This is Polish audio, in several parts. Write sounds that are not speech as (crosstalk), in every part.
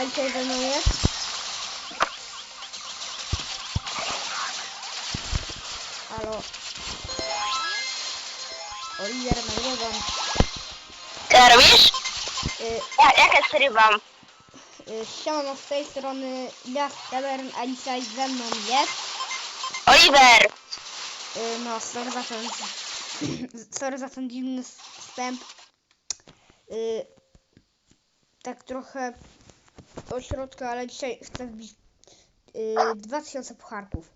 A dzisiaj ze mną jest? Halo. Oliver, nagrywam. Co robisz? Y, Ja, jak ja skrywam? y, siemano z tej strony ja Stevern, a dzisiaj ze mną jest. Oliver! Y, no, sorry za ten, (clears throat) sorry za ten dziwny wstęp. Y, tak trochę do środka, ale dzisiaj chcę wbić y, 2000 pucharków.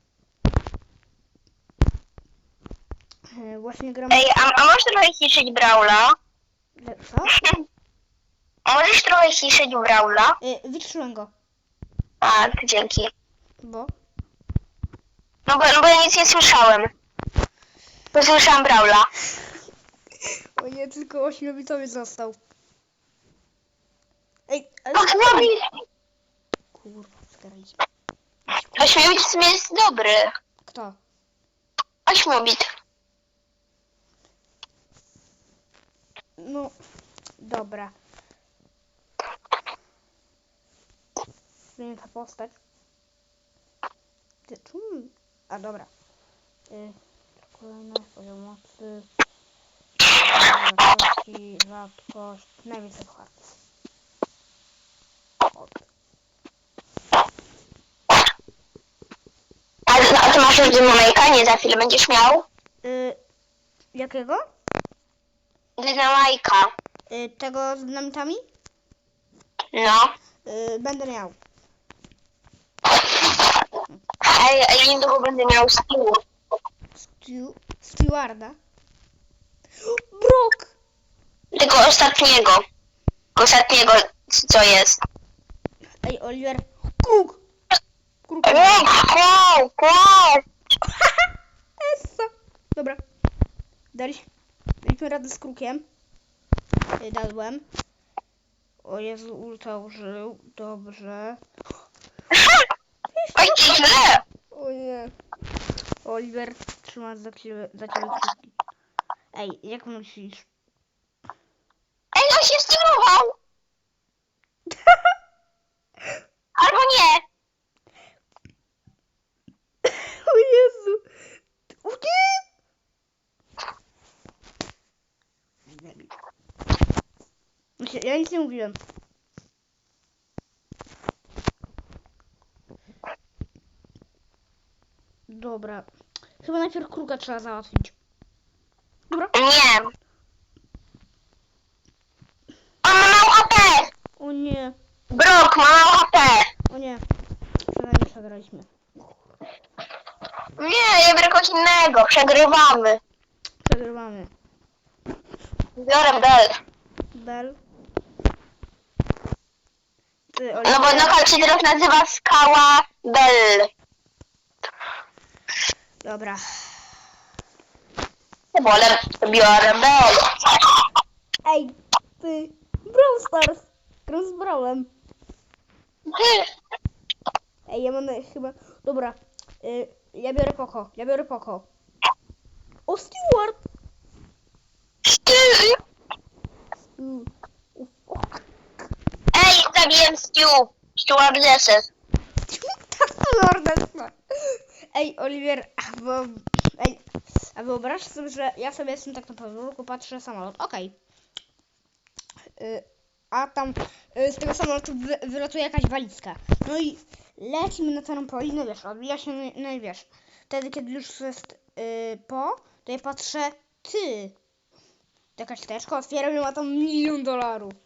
Y, właśnie gram... Ej, a, a możesz trochę ciszyć Braula? Co? (laughs) A możesz trochę ciszyć Braula? Y, wyciszyłem go, A, dzięki. bo... No bo, no bo ja nic nie słyszałem. Bo słyszałam Braula. O nie, tylko 8-bitowy został. Ej, ale... No. Kurwa, zgaraliśmy. Ośmiobit w sumie jest dobry. Kto? Ośmiobit. No, dobra. Zmienię ta postać. Ty, czemu? A, dobra. Y, kolejny poziom mocy. Rzadkości, rzadkość. Najwięcej pucharów. Od. A, a ty masz już dynamajka? Nie za chwilę będziesz miał? Y, jakiego? Dynamajka. Y, tego z dynamitami? No. Y, będę miał. Ej, ej, niedługo będę miał stół. Stu, stewarda. Brok! Tego ostatniego. Ostatniego, co jest. Ej, Oliver. Kruk! Wow. Essa. (laughs) Dobra. Daliśmy, daliśmy radę z krukiem. Ej, Dadłem. O Jezu, ulta użył. Dobrze. (laughs) Oj, źle. O nie. Oliver, trzyma za ciebie, za ciebie kciuki. Ej, jak myślisz? Ej, on się stylował. Albo nie. O Jezu! O nie! Myślę- Ja nic nie mówiłem. Dobra. Chyba najpierw kruka trzeba załatwić. Dobra. Nie. On ma mało. O nie. Brok ma mało. O nie. Przynajmniej przegraliśmy. Nie, ja biorę kogoś innego. Przegrywamy. Przegrywamy. Biorę Bell. Bell. Ty, No bo knockout nazywa Skała Bell. Dobra. Wolę, biorę Bell. Ej, ty. Brawl Stars. Brawlem. Ej, ja mam na- chyba... Dobra. Y, ja biorę Poco. Ja biorę Poco. O, Stewart! Stu. Mm. Zabiłem Stu. Stewardessy. tak (laughs) to lordessa. Ej, Oliwier, a bo... Ej, a wyobraź sobie, że ja sobie jestem tak na podwórku, patrzę samolot. Okej. Y, a tam y, z tego samolotu wy, wylatuje jakaś walizka. No i lecimy na trampolin, no wiesz, odbija się, no, no i wiesz. Wtedy, kiedy już jest y, po, to ja patrzę, ty. Jakaś teczka, otwieram i ma tam milion dolarów.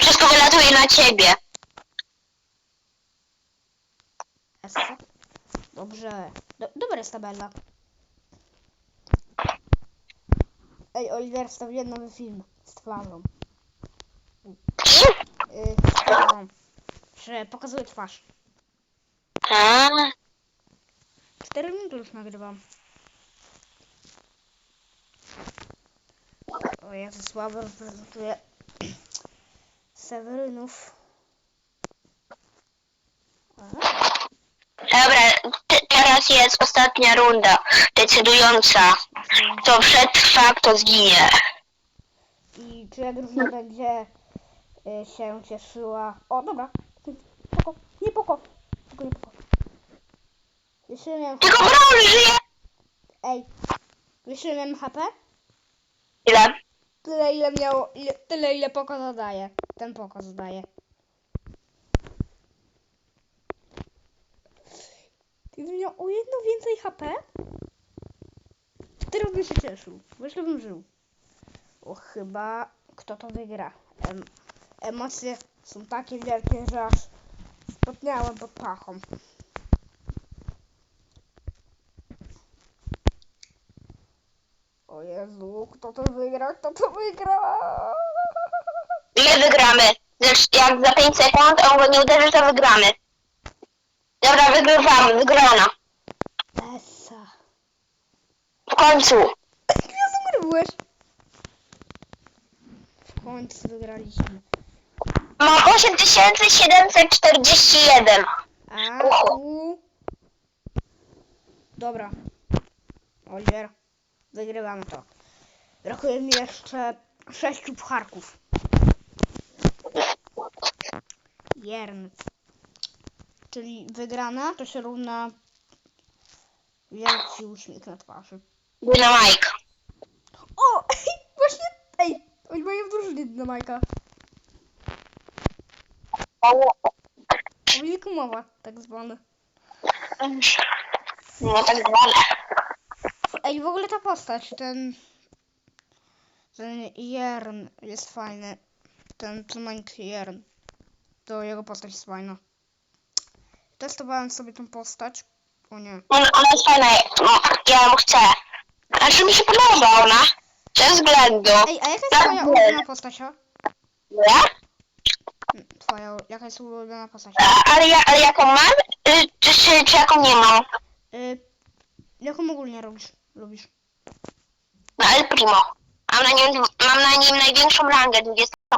Wszystko wylatuje na ciebie. Essa. Dobrze. Do, dobra jest tabela. Ej, Oliver, wstawiłem nowy film z twarzą. Yy, z twarzą. Że pokazuje twarz. A, 4 minuty już nagrywam. O Jezu, słabo reprezentuję Sewerynów. Dobra, te- teraz jest ostatnia runda, decydująca. Kto przetrwa, kto zginie. I czy jak drużyna będzie y, się cieszyła. O, dobra. Poko, nie poko. Tylko nie poko. Jeszcze miałem Tylko Brawl żyje! Ej, wiesz ile miałem HP? Ile? Tyle ile miało, ile, tyle ile poko zadaje. Ten poko zadaje. Gdybym miał o jedno więcej HP, teraz bym się cieszył. Wiesz, bym żył. O, chyba kto to wygra. Em, emocje są takie wielkie, że aż spotniałem pod pachą. O Jezu, kto to wygra? Kto to wygra? My wygramy. Zresztą jak za 5 sekund on go nie uderzy, to wygramy. Dobra, wygrywamy, wygrana. Esa. W końcu. Gwiazdą gry byłeś. W końcu wygraliśmy. Mam 8741. A tu... Dobra. Oliver, wygrywamy to. Brakuje mi jeszcze sześciu pucharków. Jern. Czyli wygrana to się równa wielki uśmiech na twarzy. Dynamike. O! Właśnie, ej, oni mają w drużynie dynamajka. Wilk mowa, tak zwany. No tak zwane. Ej, w ogóle ta postać, ten... Ten Jern jest fajny. Ten Tlumańk Jern. To jego postać jest fajna. Testowałem sobie tą postać. O nie. On, ona jest fajna. No, ja ją chcę. Znaczy mi się podoba ona. Ze względu. Ej, a jaka jest Tak, twoja ulubiona postać? a? Mm, Twoja, jaka jest ulubiona postać? A, ale, ja, ale jaką mam? Y, Czy, czy, czy jaką nie mam? Y, jaką ogólnie robisz? Lubisz? No El Primo. Mam na nim, mam na nim największą rangę, 20